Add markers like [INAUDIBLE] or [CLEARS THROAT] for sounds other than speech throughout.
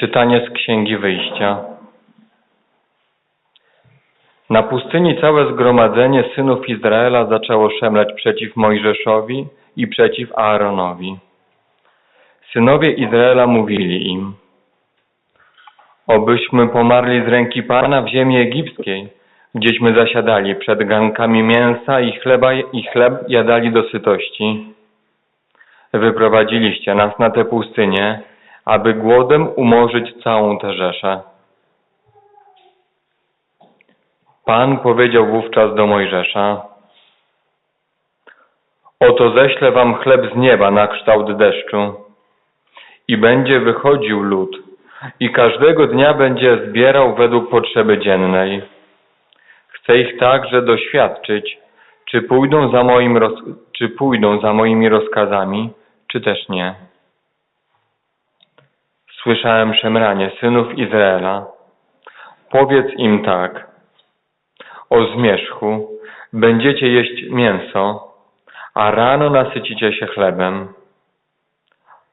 Czytanie z Księgi Wyjścia. Na pustyni całe zgromadzenie synów Izraela zaczęło szemleć przeciw Mojżeszowi i przeciw Aaronowi. Synowie Izraela mówili im, obyśmy pomarli z ręki Pana w ziemi egipskiej, gdzieśmy zasiadali przed gankami mięsa i chleba i chleb jadali do sytości. Wyprowadziliście nas na tę pustynię, aby głodem umorzyć całą tę rzeszę. Pan powiedział wówczas do Mojżesza, Oto ześlę wam chleb z nieba na kształt deszczu i będzie wychodził lud i każdego dnia będzie zbierał według potrzeby dziennej. Chcę ich także doświadczyć, czy pójdą za, moim czy pójdą za moimi rozkazami, czy też nie. Słyszałem szemranie synów Izraela. Powiedz im tak. O zmierzchu będziecie jeść mięso, a rano nasycicie się chlebem.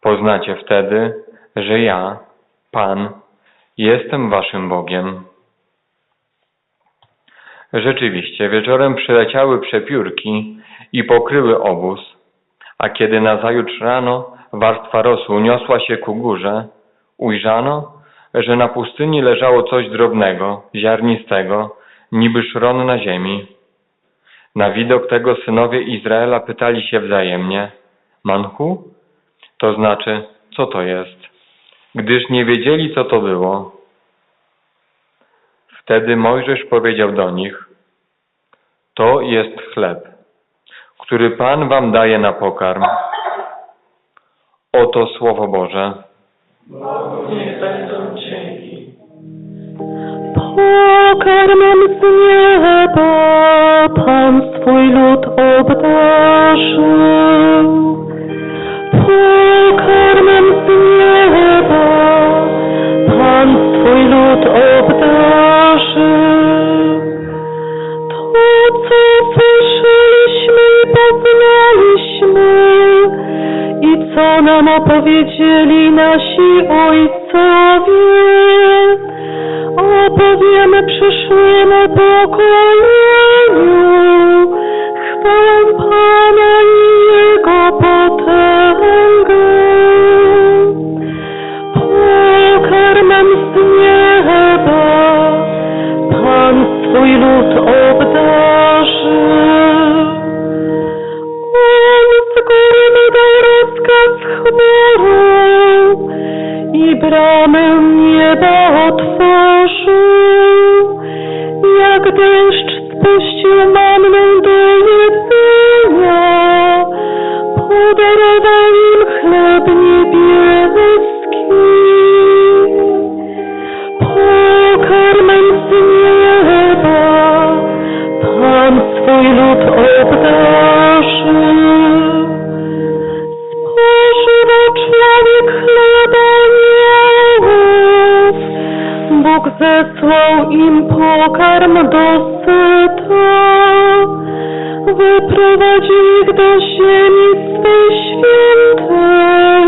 Poznacie wtedy, że ja, Pan, jestem waszym Bogiem. Rzeczywiście, wieczorem przyleciały przepiórki i pokryły obóz, a kiedy nazajutrz rano warstwa rosu uniosła się ku górze, ujrzano, że na pustyni leżało coś drobnego, ziarnistego, niby szron na ziemi. Na widok tego synowie Izraela pytali się wzajemnie, Manchu? To znaczy, co to jest? Gdyż nie wiedzieli, co to było. Wtedy Mojżesz powiedział do nich, to jest chleb, który Pan wam daje na pokarm. Oto Słowo Boże. Będą dzięki. Pokarmem z nieba Pan swój lud obdarzył. Pokarmem z nieba Pan swój lud obdarzył. To, co słyszeliśmy i poznaliśmy i co nam opowiedzieli nasi ojcowie, opowiemy przyszłemu pokoleniu. Chleba Bóg zesłał im pokarm dosyta. Wyprowadził ich do ziemi swej świętej,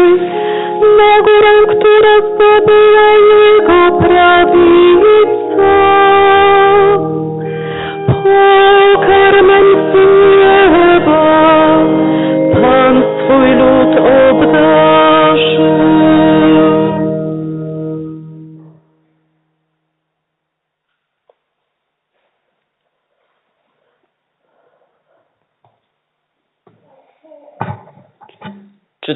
na górę, która zdobyła jego prawica. Pokarmem z nieba Pan swój lud obdarzy.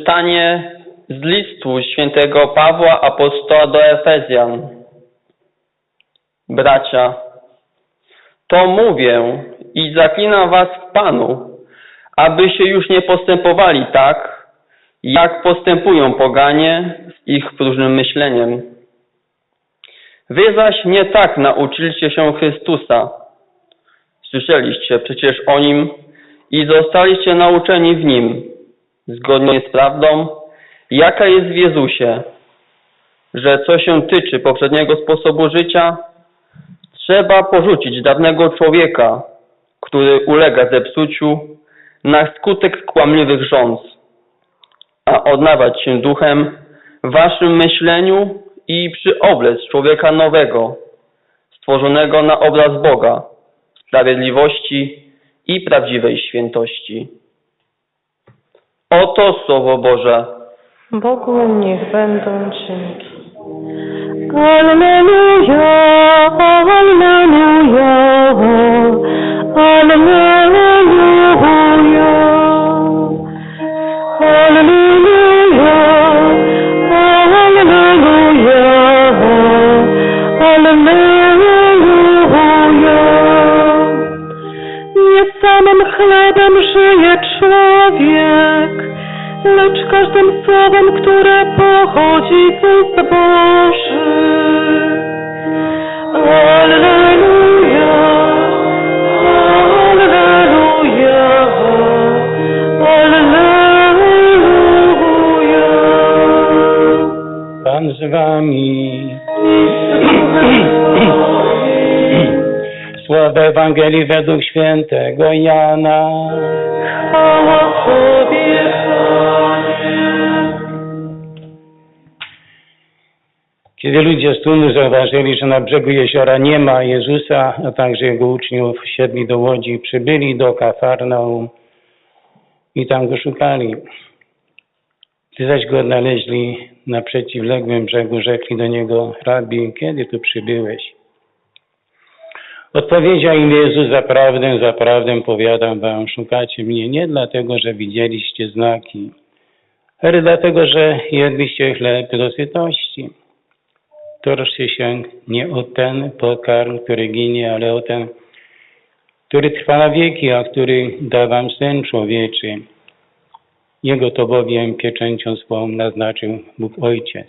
Czytanie z listu świętego Pawła Apostoła do Efezjan. Bracia, to mówię i zaklinam was w Panu, abyście już nie postępowali tak, jak postępują poganie z ich próżnym myśleniem. Wy zaś nie tak nauczyliście się Chrystusa. Słyszeliście przecież o Nim i zostaliście nauczeni w Nim, zgodnie z prawdą, jaka jest w Jezusie, że co się tyczy poprzedniego sposobu życia, trzeba porzucić dawnego człowieka, który ulega zepsuciu na skutek kłamliwych rządz, a odnawiać się duchem w waszym myśleniu i przyoblec człowieka nowego, stworzonego na obraz Boga, sprawiedliwości i prawdziwej świętości. Oto Słowo Boże. Bogu niech będą dzięki. Alleluja, alleluja, alleluja. Alleluja, alleluja, alleluja. Samym chlebem żyje człowiek, lecz każdym słowem, które pochodzi z ust Bożych. Alleluja, alleluja, alleluja. Pan z wami. [CLEARS THROAT] [CLEARS THROAT] Słowa Ewangelii według świętego Jana. Chwała Tobie. Kiedy ludzie z tłumu zauważyli, że na brzegu jeziora nie ma Jezusa, a także jego uczniów, siedli do łodzi przybyli do Kafarnaum i tam go szukali. Gdy zaś go odnaleźli na przeciwległym brzegu, rzekli do niego, Rabi, kiedy tu przybyłeś? Odpowiedział im Jezus, zaprawdę, zaprawdę powiadam wam, szukacie mnie nie dlatego, że widzieliście znaki, ale dlatego, że jedliście chleb do sytości. Troszcie się nie o ten pokarm, który ginie, ale o ten, który trwa na wieki, a który da wam Syn Człowieczy. Jego to bowiem pieczęcią swą naznaczył Bóg Ojciec.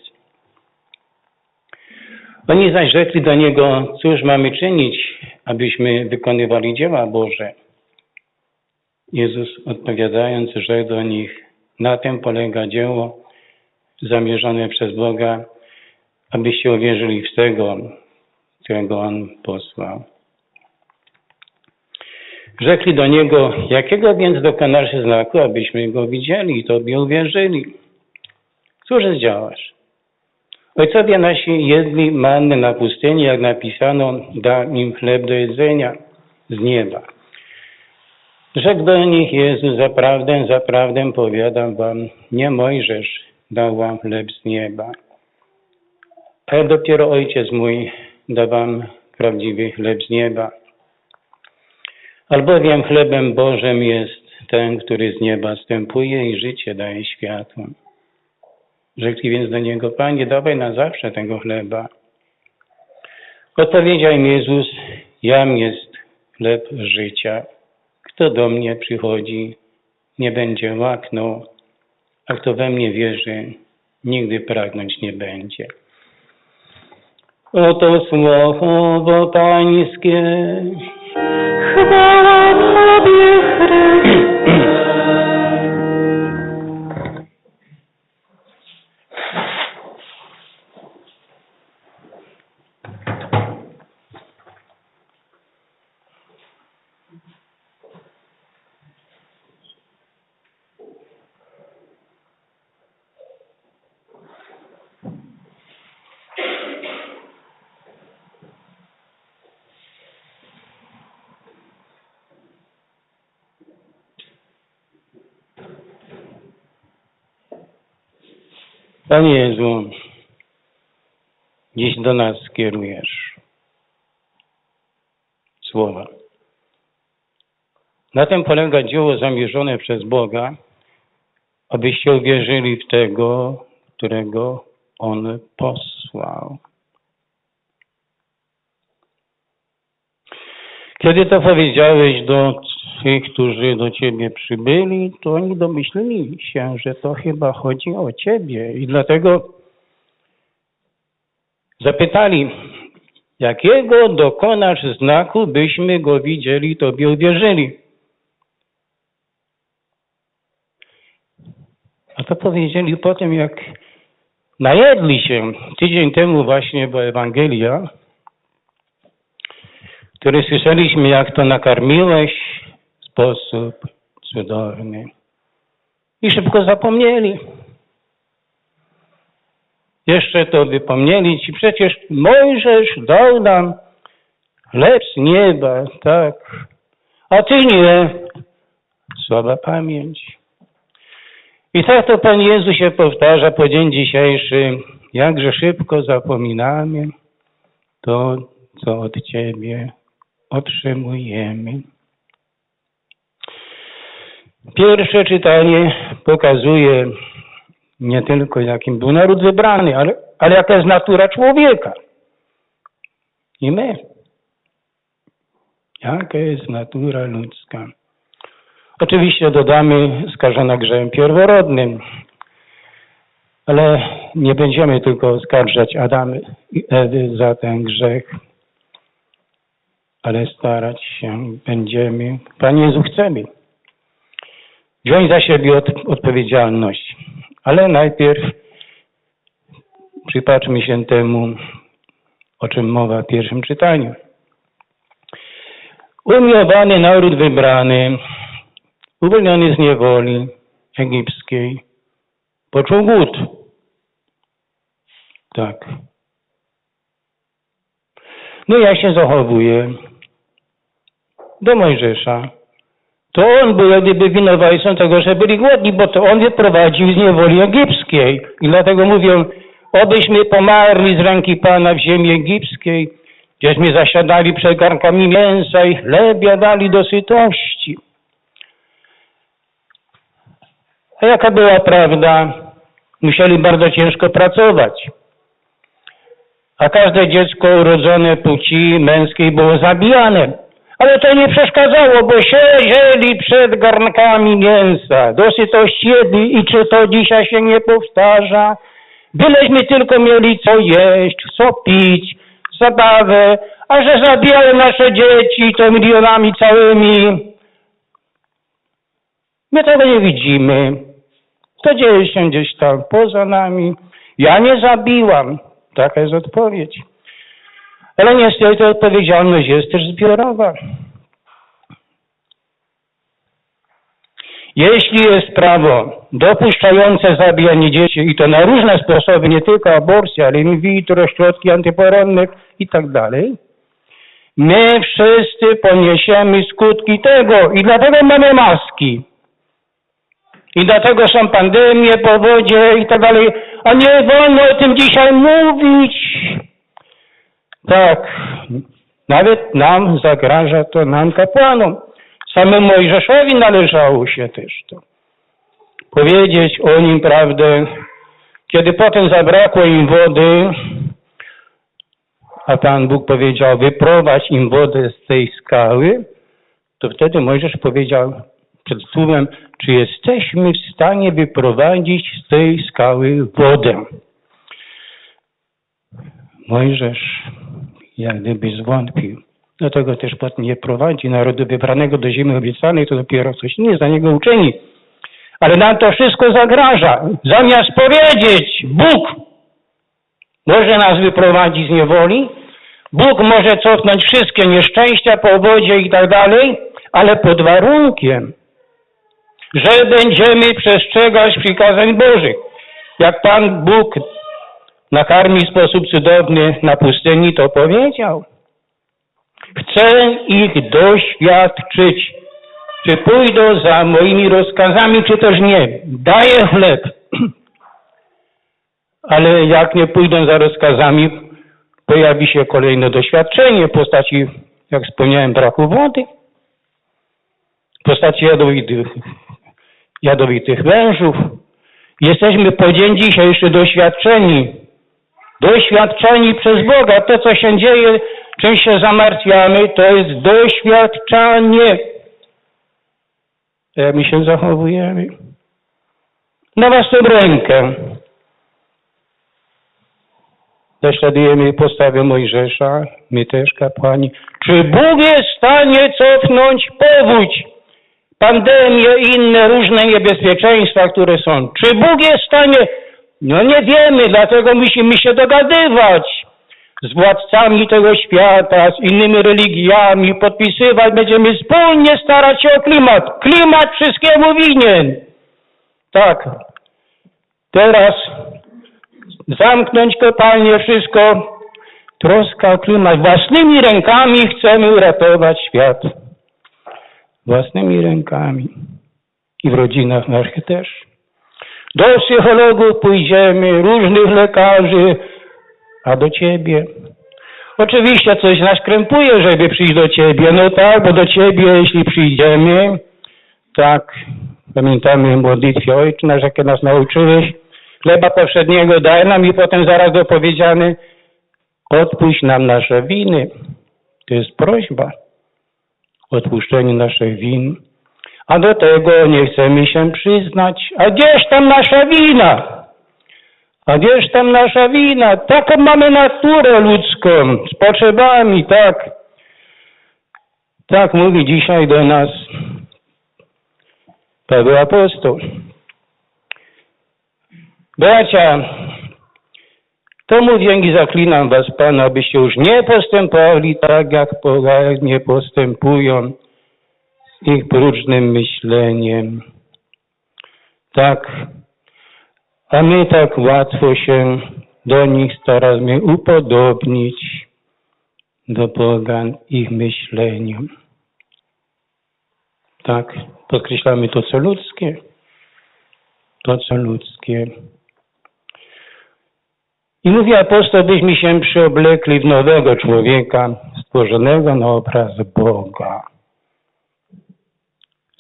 Oni zaś rzekli do Niego, cóż mamy czynić, abyśmy wykonywali dzieła Boże? Jezus odpowiadając, rzekł do nich, na tym polega dzieło zamierzone przez Boga, abyście uwierzyli w tego, którego On posłał. Rzekli do Niego, jakiego więc dokonasz znaku, abyśmy Go widzieli i Tobie uwierzyli? Cóż zdziałasz? Ojcowie nasi jedli manny na pustyni, jak napisano, da im chleb do jedzenia z nieba. Rzekł do nich Jezus, zaprawdę, zaprawdę powiadam wam, nie Mojżesz dał wam chleb z nieba, ale dopiero Ojciec mój da wam prawdziwy chleb z nieba. Albowiem chlebem Bożym jest ten, który z nieba stępuje i życie daje światłom. Rzekli więc do niego, Panie, dawaj na zawsze tego chleba. Odpowiedział im Jezus, jam jest chleb życia. Kto do mnie przychodzi, nie będzie łaknął, a kto we mnie wierzy, nigdy pragnąć nie będzie. Oto słowo Pańskie. Chwała Tobie, Chryste. Panie Jezu, dziś do nas skierujesz słowa. Na tym polega dzieło zamierzone przez Boga, abyście uwierzyli w tego, którego On posłał. Kiedy to powiedziałeś do tych, którzy do Ciebie przybyli, to oni domyślili się, że to chyba chodzi o Ciebie i dlatego zapytali, jakiego dokonasz znaku, byśmy go widzieli, Tobie uwierzyli. A to powiedzieli po tym, jak najedli się. Tydzień temu właśnie była Ewangelia, który słyszeliśmy, jak to nakarmiłeś sposób cudowny. I szybko zapomnieli. Jeszcze to wypomnieli ci, przecież Mojżesz dał nam chleb z nieba, tak, a ty nie. Słaba pamięć. I tak to Pan Jezus się powtarza po dzień dzisiejszy, jakże szybko zapominamy to, co od Ciebie otrzymujemy. Pierwsze czytanie pokazuje nie tylko jakim był naród wybrany, ale, ale jaka jest natura człowieka. I my. Jaka jest natura ludzka. Oczywiście dodamy skażona grzechem pierworodnym, ale nie będziemy tylko oskarżać Adamy i Ewy za ten grzech, ale starać się będziemy, Panie Jezu, chcemy wziąć za siebie od, odpowiedzialność. Ale najpierw przypatrzmy się temu, o czym mowa w pierwszym czytaniu. Umiłowany naród wybrany, uwolniony z niewoli egipskiej, poczuł głód. Tak. No ja się zachowuję do Mojżesza. To on był jak gdyby winowajcą tego, że byli głodni, bo to on wyprowadził z niewoli egipskiej. I dlatego mówią, obyśmy pomarli z ręki Pana w ziemi egipskiej, gdzieśmy zasiadali przed garnkami mięsa i chleb jadali do sytości. A jaka była prawda? Musieli bardzo ciężko pracować. A każde dziecko urodzone płci męskiej było zabijane. Ale to nie przeszkadzało, bo siedzieli przed garnkami mięsa. Dosyć jedli i czy to dzisiaj się nie powtarza? Byleśmy tylko mieli co jeść, co pić, zabawę, a że zabijają nasze dzieci to milionami całymi. My tego nie widzimy. To dzieje się gdzieś tam poza nami. Ja nie zabiłam. Taka jest odpowiedź. Ale niestety odpowiedzialność jest też zbiorowa. Jeśli jest prawo dopuszczające zabijanie dzieci i to na różne sposoby, nie tylko aborcja, ale in vitro, środki antyporonne i tak dalej, my wszyscy poniesiemy skutki tego i dlatego mamy maski. I dlatego są pandemie, powodzie i tak dalej, a nie wolno o tym dzisiaj mówić. Tak, nawet nam zagraża to, nam kapłanom. Samemu Mojżeszowi należało się też to. Powiedzieć o nim prawdę. Kiedy potem zabrakło im wody, a Pan Bóg powiedział, wyprowadź im wodę z tej skały, to wtedy Mojżesz powiedział przed tłumem, czy jesteśmy w stanie wyprowadzić z tej skały wodę. Mojżesz jak gdyby zwątpił. Dlatego też Pan nie prowadzi narodu wybranego do ziemi obiecanej, to dopiero coś nie za niego uczyni. Ale nam to wszystko zagraża. Zamiast powiedzieć, Bóg może nas wyprowadzić z niewoli, Bóg może cofnąć wszystkie nieszczęścia, powodzie i tak dalej, ale pod warunkiem, że będziemy przestrzegać przykazań Bożych. Jak Pan Bóg nakarmi w sposób cudowny na pustyni, to powiedział. Chcę ich doświadczyć, czy pójdą za moimi rozkazami, czy też nie. Daję chleb. [CLEARS THROAT] Ale jak nie pójdą za rozkazami, pojawi się kolejne doświadczenie w postaci, jak wspomniałem, braku wody, w postaci jadowitych, jadowitych wężów. Jesteśmy po dzień dzisiejszy doświadczeni doświadczeni przez Boga. To, co się dzieje, czym się zamartwiamy, to jest doświadczanie. Jak my się zachowujemy? Na własną rękę. Naśladujemy postawę Mojżesza, my też kapłani. Czy Bóg jest w stanie cofnąć powódź, pandemię i inne różne niebezpieczeństwa, które są? Czy Bóg jest w stanie no nie wiemy, dlatego musimy się dogadywać z władcami tego świata, z innymi religiami, podpisywać, będziemy wspólnie starać się o klimat. Klimat wszystkiemu winien. Tak. Teraz zamknąć kopalnie, wszystko. Troska o klimat. Własnymi rękami chcemy uratować świat. Własnymi rękami. I w rodzinach naszych też. Do psychologów pójdziemy, różnych lekarzy, a do ciebie. Oczywiście coś nas krępuje, żeby przyjść do ciebie. No tak, bo do ciebie, jeśli przyjdziemy, tak, pamiętamy modlitwie Ojcze nasz, jakie nas nauczyłeś, chleba powszedniego daj nam i potem zaraz dopowiedziany, odpuść nam nasze winy. To jest prośba odpuszczenie naszych win. A do tego nie chcemy się przyznać. A gdzież tam nasza wina? A gdzież tam nasza wina? Taką mamy naturę ludzką, z potrzebami, tak. Tak mówi dzisiaj do nas Paweł Apostoł. Bracia, to mówię i zaklinam was, Pana, abyście już nie postępowali tak, jak poganie postępują ich próżnym myśleniem. Tak, a my tak łatwo się do nich staramy upodobnić do pogan ich myśleniem. Tak, podkreślamy to, co ludzkie, to, co ludzkie. I mówi apostoł, byśmy się przyoblekli w nowego człowieka, stworzonego na obraz Boga,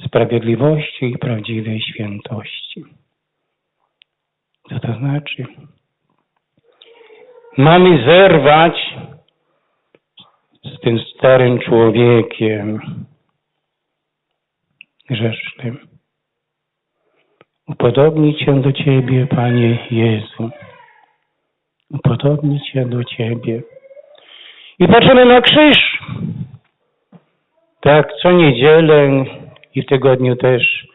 sprawiedliwości i prawdziwej świętości. Co to znaczy? Mamy zerwać z tym starym człowiekiem grzesznym. Upodobnić się do Ciebie, Panie Jezu. Upodobnić się do Ciebie. I patrzymy na krzyż. Tak, co niedzielę i w tygodniu też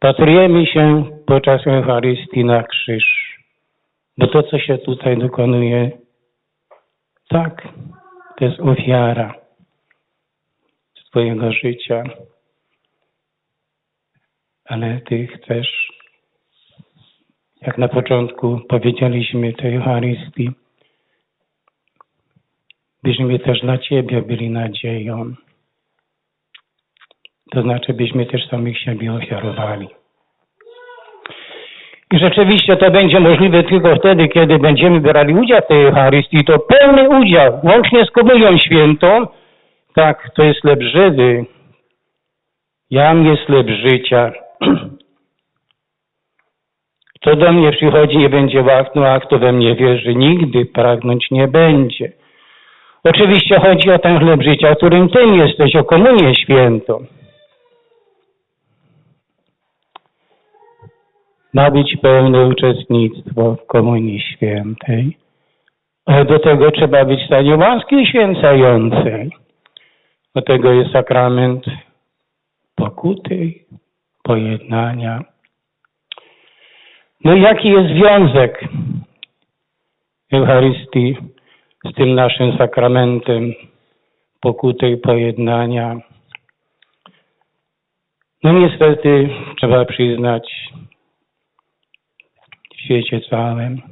patrujemy się podczas Eucharystii na krzyż. Bo to, co się tutaj dokonuje, tak, to jest ofiara Twojego życia. Ale Ty chcesz, jak na początku powiedzieliśmy tej Eucharystii, byśmy też dla Ciebie byli nadzieją. To znaczy, byśmy też samych siebie ofiarowali. I rzeczywiście to będzie możliwe tylko wtedy, kiedy będziemy brali udział w tej Eucharystii. To pełny udział, łącznie z Komunią Świętą. Tak, to jest chleb żywy. Jam jest chleb życia. [CLEARS THROAT] Kto do mnie przychodzi, nie będzie łaknął, a kto we mnie wierzy, nigdy pragnąć nie będzie. Oczywiście chodzi o ten chleb życia, którym Tym jesteś, o Komunię Świętą. Ma być pełne uczestnictwo w Komunii Świętej. Ale do tego trzeba być w stanie łaski święcającej. Do tego jest sakrament pokuty, pojednania. No i jaki jest związek Eucharystii z tym naszym sakramentem pokuty i pojednania? No niestety trzeba przyznać, w świecie całym,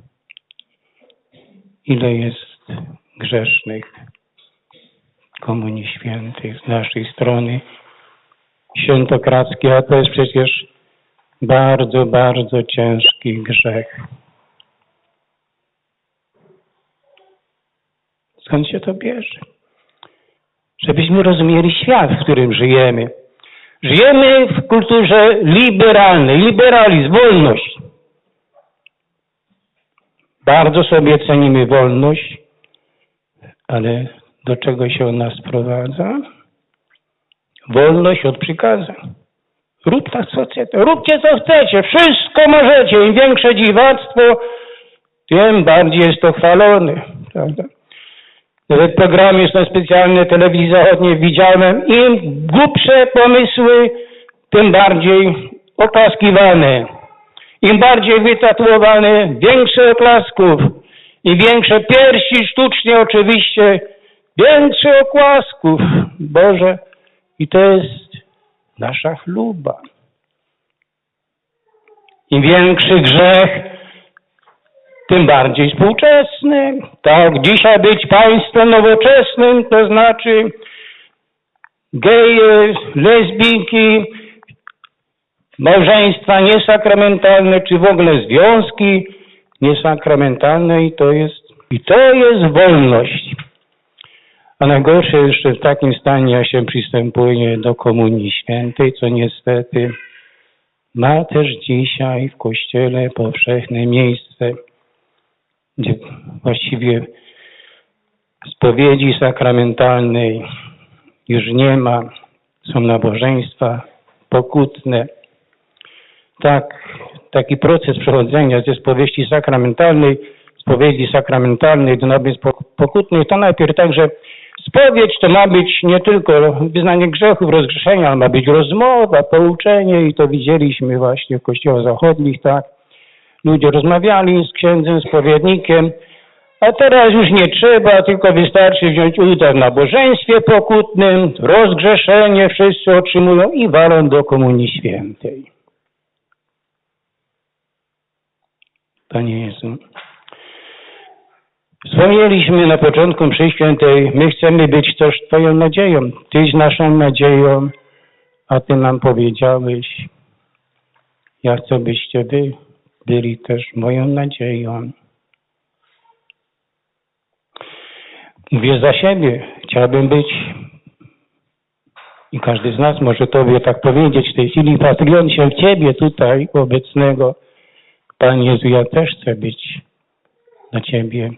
ile jest grzesznych Komunii Świętej z naszej strony świętokradzkiej, a to jest przecież bardzo, bardzo ciężki grzech. Skąd się to bierze? Żebyśmy rozumieli świat, w którym żyjemy. Żyjemy w kulturze liberalnej, liberalizm, wolność. Bardzo sobie cenimy wolność, ale do czego się ona sprowadza? Wolność od przykazań. Rób tak, co chcecie. Róbcie, co chcecie. Wszystko możecie. Im większe dziwactwo, tym bardziej jest to chwalone. Prawda? Nawet programy są specjalne, telewizji zachodniej widziałem. Im głupsze pomysły, tym bardziej oklaskiwane. Im bardziej wytatuowane, większe oklasków. Im większe piersi, sztucznie oczywiście, więcej oklasków. Boże, i to jest nasza chluba. Im większy grzech, tym bardziej współczesny. Tak, dzisiaj być państwem nowoczesnym, to znaczy geje, lesbijki, małżeństwa niesakramentalne, czy w ogóle związki niesakramentalne i to jest, i to jest wolność. A najgorsze jeszcze w takim stanie, się przystępuje do Komunii Świętej, co niestety ma też dzisiaj w Kościele powszechne miejsce, gdzie właściwie spowiedzi sakramentalnej już nie ma, są nabożeństwa pokutne. Tak, taki proces przechodzenia ze spowiedzi sakramentalnej, spowiedzi sakramentalnej do nabożeństw pok- pokutnych, to najpierw także spowiedź to ma być nie tylko wyznanie grzechów, rozgrzeszenia, ale ma być rozmowa, pouczenie i to widzieliśmy właśnie w kościołach zachodnich, tak. Ludzie rozmawiali z księdzem, spowiednikiem, a teraz już nie trzeba, tylko wystarczy wziąć udział w nabożeństwie pokutnym, rozgrzeszenie wszyscy otrzymują i walą do Komunii Świętej. Panie Jezu, wspomnieliśmy na początku mszy świętej, my chcemy być też Twoją nadzieją. Tyś naszą nadzieją, a Ty nam powiedziałeś, ja chcę, byście Wy byli też moją nadzieją. Mówię za siebie. Chciałbym być i każdy z nas może Tobie tak powiedzieć w tej chwili, patrując się w Ciebie tutaj obecnego. Panie Jezu, ja też chcę być dla Ciebie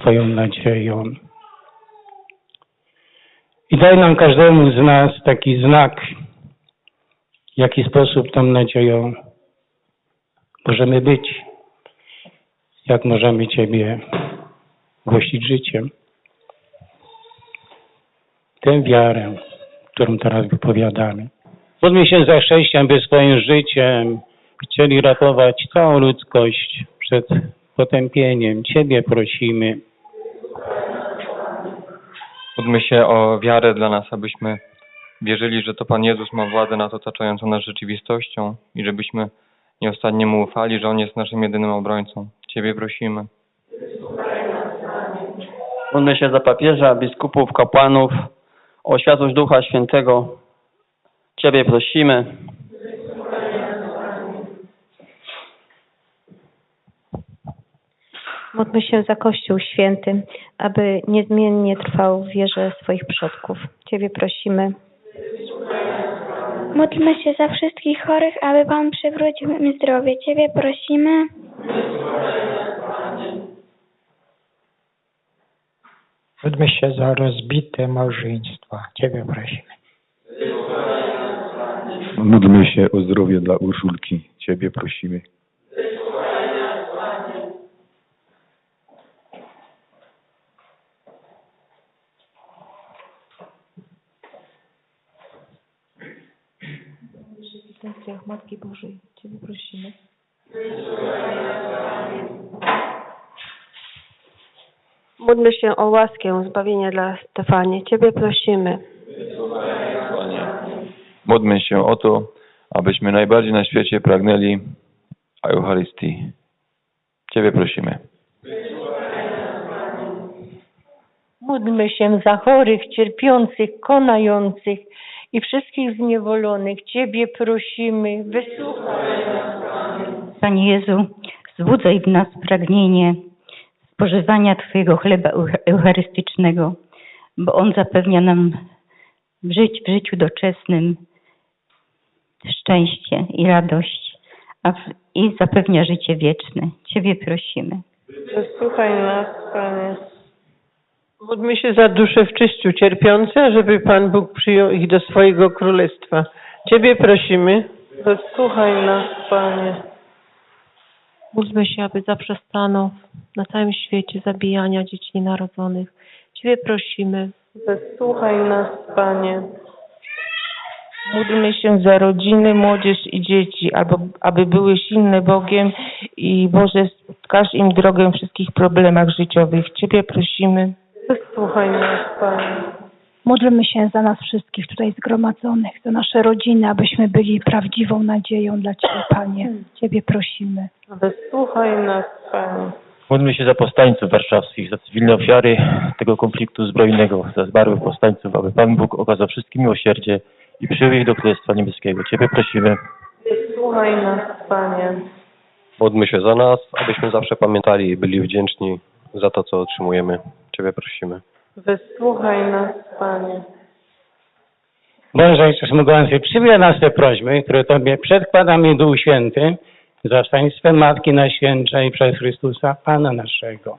Twoją nadzieją. I daj nam każdemu z nas taki znak, w jaki sposób tą nadzieją możemy być, jak możemy Ciebie głosić życiem. Tę wiarę, którą teraz wypowiadamy. Módlmy się za chrześcijan, by swoim życiem chcieli ratować całą ludzkość przed potępieniem. Ciebie prosimy. Módlmy się o wiarę dla nas, abyśmy wierzyli, że to Pan Jezus ma władzę nad otaczającą nas rzeczywistością i żebyśmy nieustannie Mu ufali, że On jest naszym jedynym obrońcą. Ciebie prosimy. Módlmy się za papieża, biskupów, kapłanów, o światłość Ducha Świętego. Ciebie prosimy. Módlmy się za Kościół Święty, aby niezmiennie trwał w wierze swoich przodków. Ciebie prosimy. Módlmy się za wszystkich chorych, aby Pan przywrócił im zdrowie. Ciebie prosimy. Módlmy się za rozbite małżeństwa. Ciebie prosimy. Módlmy się o zdrowie dla Urszulki. Ciebie prosimy. Intencjach Matki Bożej Ciebie prosimy. Módlmy się o łaskę zbawienia dla Stefanie. Ciebie prosimy. Módlmy się o to, abyśmy najbardziej na świecie pragnęli Eucharystii. Ciebie prosimy. Módlmy się za chorych, cierpiących, konających i wszystkich zniewolonych. Ciebie prosimy. Wysłuchaj. Panie Jezu, wzbudzaj w nas pragnienie spożywania Twojego chleba euch- eucharystycznego, bo On zapewnia nam w, żyć, w życiu doczesnym szczęście i radość, a w, i zapewnia życie wieczne. Ciebie prosimy. Wysłuchaj nas, Panie. Módlmy się za dusze w czyściu cierpiące, żeby Pan Bóg przyjął ich do swojego królestwa. Ciebie prosimy. Wysłuchaj nas, Panie. Módlmy się, aby zaprzestano na całym świecie zabijania dzieci nienarodzonych. Ciebie prosimy. Wysłuchaj nas, Panie. Módlmy się za rodziny, młodzież i dzieci, albo, aby były silne Bogiem i Boże, wskaż im drogę w wszystkich problemach życiowych. Ciebie prosimy. Wysłuchaj nas, Panie. Módlmy się za nas wszystkich tutaj zgromadzonych, za nasze rodziny, abyśmy byli prawdziwą nadzieją dla Ciebie, Panie. Ciebie prosimy. Wysłuchaj nas, Panie. Módlmy się za powstańców warszawskich, za cywilne ofiary tego konfliktu zbrojnego, za zmarłych powstańców, aby Pan Bóg okazał wszystkim miłosierdzie i przyjął ich do Królestwa Niebieskiego. Ciebie prosimy. Wysłuchaj nas, Panie. Módlmy się za nas, abyśmy zawsze pamiętali i byli wdzięczni za to, co otrzymujemy. Ciebie prosimy. Wysłuchaj nas, Panie. Boże Ojcze Mogący, przyjmij nas te prośby, które Tobie przedkładamy Duch Święty, za Matki Najświętszej przez Chrystusa, Pana naszego.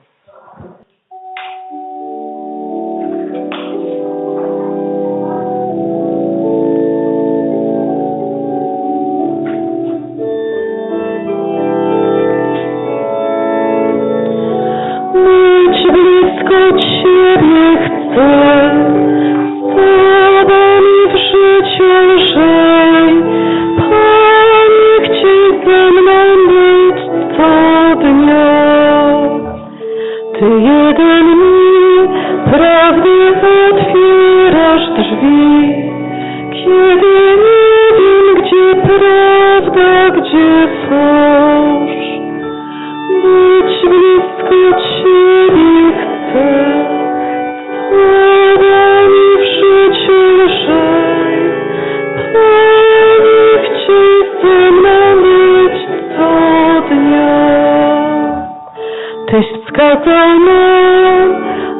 Wskazał nam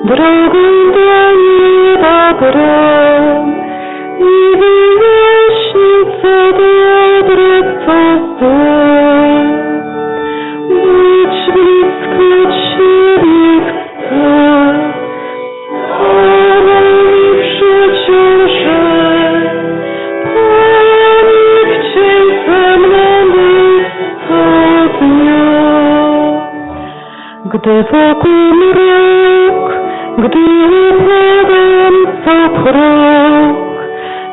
drogę Gdy wokół mrok, gdy upadam co krok,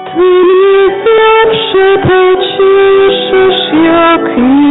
Ty mnie zawsze pocieszysz jak nikt.